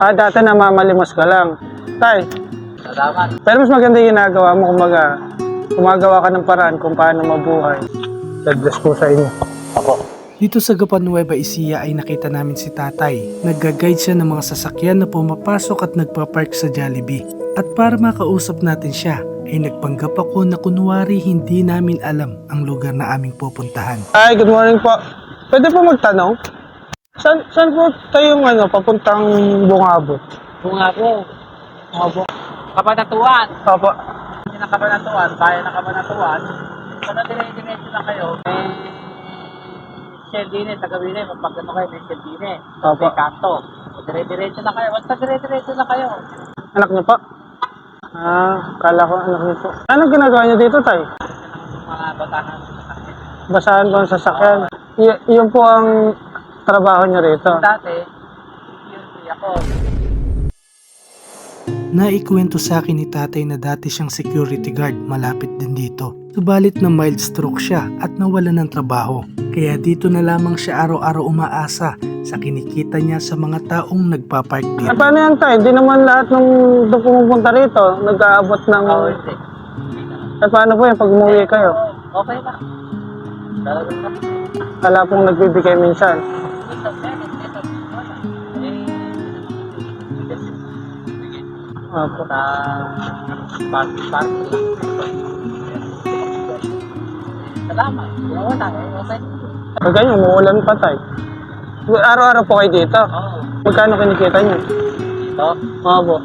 Ah, dati namamalimos ka lang. Tay, Salamat. pero mas maganda yung ginagawa mo, kumbaga, gumagawa ka ng paraan kung paano mabuhay. God bless po sa inyo. Ako. Dito sa Gapan Nueva Ecija ay nakita namin si tatay. Nagga-guide siya ng mga sasakyan na pumapasok at nagpa-park sa Jollibee. At para makausap natin siya, ay nagpanggap ako na kunwari hindi namin alam ang lugar na aming pupuntahan. Hi, good morning po. Pwede po magtanong? Saan, saan po tayong ano, papuntang Bungabo? Kung ako, ako, kabanatuan. Opo. Hindi na kabanatuan, bayan na kabanatuan. Kung na dire-diretso na kayo, may Sheldine, tagawin na, pag ano kayo, may Sheldine. Opo. May kanto. Dire-diretso na kayo, basta dire-diretso na kayo. Anak niyo po? Ah, kala ko anak niyo po. Anong ginagawa niyo dito, Tay? Mga batahan. Basahan po ang sasakyan. Y- yun po ang trabaho niyo rito. Dati, siya ako. Naikwento sa akin ni tatay na dati siyang security guard malapit din dito. Subalit na mild stroke siya at nawala ng trabaho. Kaya dito na lamang siya araw-araw umaasa sa kinikita niya sa mga taong nagpapark Eh, dito. paano yan, Tay? Hindi naman lahat ng doon pumupunta rito, nag-aabot ng... Oo, hindi. Eh, paano po yan pag umuwi kayo? Okay na. Kala pong nagbibigay minsan. Opo. sa party party lang. Salamat. Eh, okay. Pag ganyan, umuulan pa, Tay. Araw-araw po kayo dito. Oo. Magkano kinikita niyo? Ito. Opo.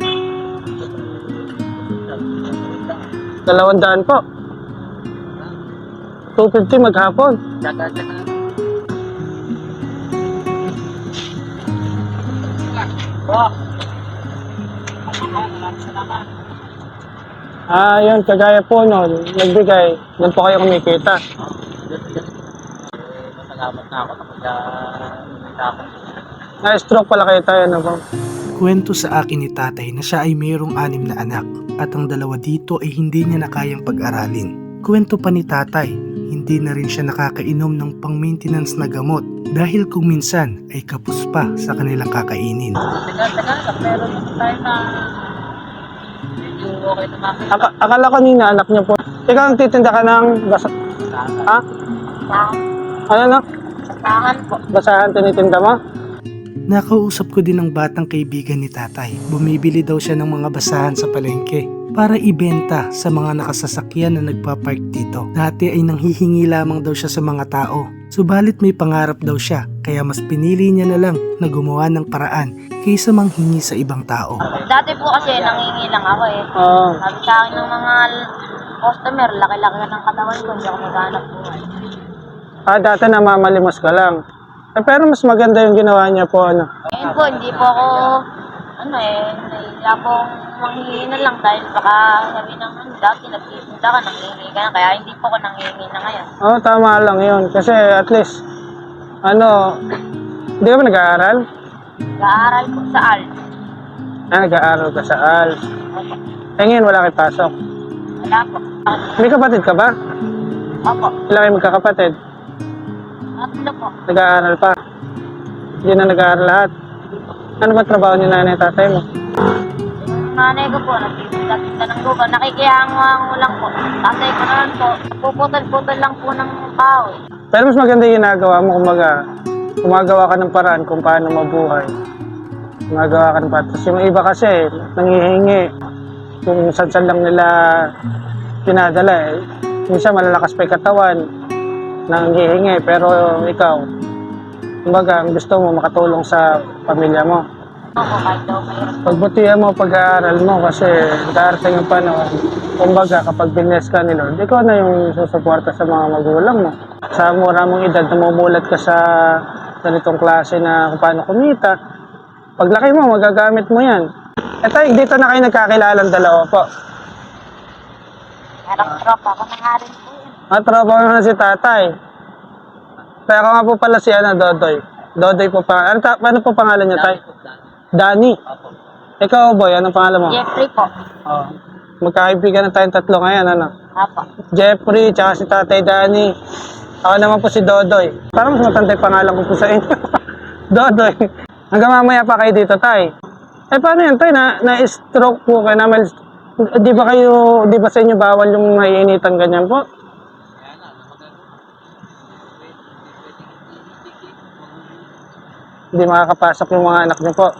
Dalawang daan po. 250 maghapon. Tsaga, Ah, yun, kagaya po nun, nagbigay, doon po kayo kumikita. Masalamat na ako kapag ako. Na-stroke pala kayo tayo, ano po? Kwento sa akin ni tatay na siya ay mayroong anim na anak at ang dalawa dito ay hindi niya na kayang pag-aralin. Kwento pa ni tatay, hindi na rin siya nakakainom ng pang-maintenance na gamot dahil kung minsan ay kapus pa sa kanilang kakainin. Teka, teka, meron tayo na medyo okay na makita. Aka akala ko nina, anak niyo po. Ikaw ang titinda ka ng basa... Ha? Ano na? Saan po? Basahan tinitinda mo? Nakausap ko din ang batang kaibigan ni tatay. Bumibili daw siya ng mga basahan sa palengke para ibenta sa mga nakasasakyan na nagpapark dito. Dati ay nanghihingi lamang daw siya sa mga tao. Subalit may pangarap daw siya kaya mas pinili niya na lang na gumawa ng paraan kaysa manghingi sa ibang tao. Dati po kasi nangingi lang ako eh. Oo. Sabi sa akin ng mga customer, laki-laki ng katawan ko, hindi ako maghanap buhay. ah, dati namamalimos ka lang. Eh, pero mas maganda yung ginawa niya po, ano. Ngayon po, hindi po ako, ano eh, nahiya po manghingi na lang dahil baka sabi ng ano, dati nagtitinda ka, nanghingi ka na, kaya hindi po ako nanghingi na ngayon. Oo, oh, tama lang yun. Kasi at least, ano, hindi ka ba nag-aaral? Nag-aaral po sa ALT. Ah, nag-aaral ka sa ALS. Eh, ngayon wala kayo pasok. Wala po. May kapatid ka ba? Opo. Ilan kayo magkakapatid? Tatlo po. Nag-aaral pa. Hindi na nag-aaral lahat. Ano ba trabaho ni nanay at tatay mo? Yung nanay ko po, nagtitinda-tinda ng guba. Nakikihango lang po. Tatay ko naman po, puputol-putol lang po ng tao eh. Pero mas maganda yung ginagawa mo, kumbaga, gumagawa ka ng paraan kung paano mabuhay. Gumagawa ka ng paraan. Tapos yung iba kasi, nangihingi. Kung saan lang nila pinadala eh. Minsan malalakas pa yung katawan, nangihingi. Pero ikaw, kumbaga, ang gusto mo makatulong sa pamilya mo. Ako, kahit daw mahirap. Pagbutihan mo pag-aaral mo kasi darating yung panahon. Kumbaga, kapag bines ka ni Lord, ikaw na yung susuporta sa mga magulang mo. Sa mura mong edad, namumulat ka sa ganitong klase na kung paano kumita. Paglaki mo, magagamit mo yan. Eh tayo, dito na kayo nagkakilalang dalawa po. Harap tropa ko na nga rin po yun. At tropa mo na si tatay. Pero nga po pala si ano, Dodoy. Dodoy po pa. Ano, ta- paano po pangalan niya, tay? Danny. Ikaw, boy, anong pangalan mo? Jeffrey po. Oh. Magkaibigan na tayong tatlo ngayon, ano? Apo. Jeffrey, tsaka si Tatay Danny. Ako naman po si Dodoy. Parang mas matanda yung pangalan ko po sa inyo. Dodoy. Hanggang mamaya pa kayo dito, Tay. Eh, paano yan, tay? Na, na-stroke po kayo na mal- Di ba kayo, di ba sa inyo bawal yung maiinitan ganyan po? Hindi makakapasok yung mga anak niyo po.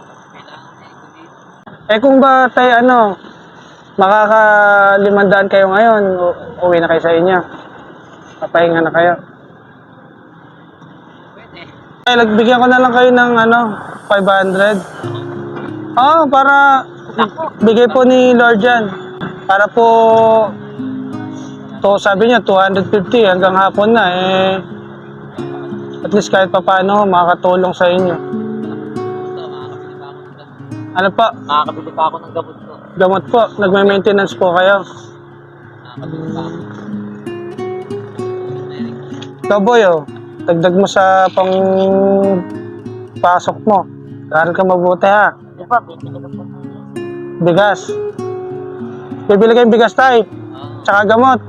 Eh kung ba tayo ano, makakalimandaan kayo ngayon, uwi na kayo sa inyo. Papahinga na kayo. Eh, nagbigyan ko na lang kayo ng ano, 500. Oo, para bigay po ni Lord yan. Para po, to sabi niya, 250 hanggang hapon na. Eh, at least kahit pa paano, makakatulong sa inyo. Ano po? Makakabili pa ako ng gamot ko. Gamot po, nagme-maintenance po kayo. Makakabili pa ako. Kaboy, oh, dagdag mo sa pang pasok mo. Aral ka mabuti ha. Di ba, bibili ko po ng Bigas. Bibili kayong bigas tayo. Tsaka gamot.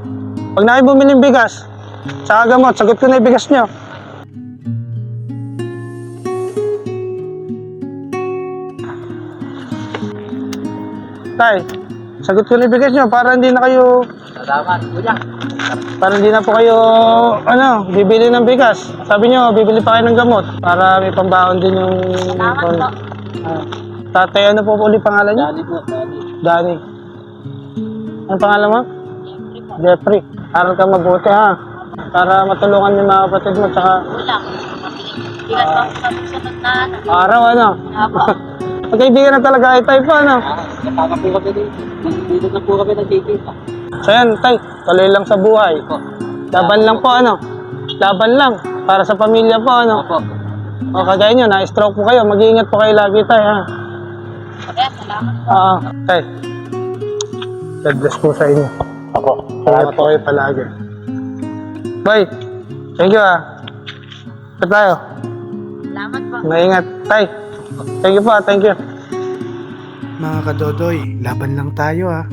Pag na bumili ng bigas, tsaka gamot, sagot ko na yung bigas nyo. Tay, sagot ko na yung bigas nyo para hindi na kayo Salamat, kuya. Para hindi na po kayo, ano, bibili ng bigas. Sabi nyo, bibili pa kayo ng gamot. Para may pambaon din yung... Salamat po. Ah. Tatay, ano po ulit pangalan niyo? Dali po, dali. Danny. Ano pangalan mo? Jeffrey. Aral ka mabuti ha. Para matulungan yung mga kapatid mo. Tsaka Kulang. Pa ako sa sunod na ano. araw, ano. Apo. Magkaibigan na talaga ay tayo po, ano. Ah, kapag po kami dito. Dito na po kami nagkikita. So yan, tay, tuloy lang sa buhay. Laban lang po, ano. Laban lang. Para sa pamilya po, ano. Opo. O kagaya nyo, na-stroke po kayo. Mag-iingat po kayo lagi tayo, ha. Kaya salamat po. Oo. Tay. God bless po sa inyo. Ako. Salamat po kayo palagi. Bye. Thank you, ah. Pa tayo. Salamat po. Maingat. Tay. Thank you po, ah. Thank you. Mga kadodoy, laban lang tayo ah.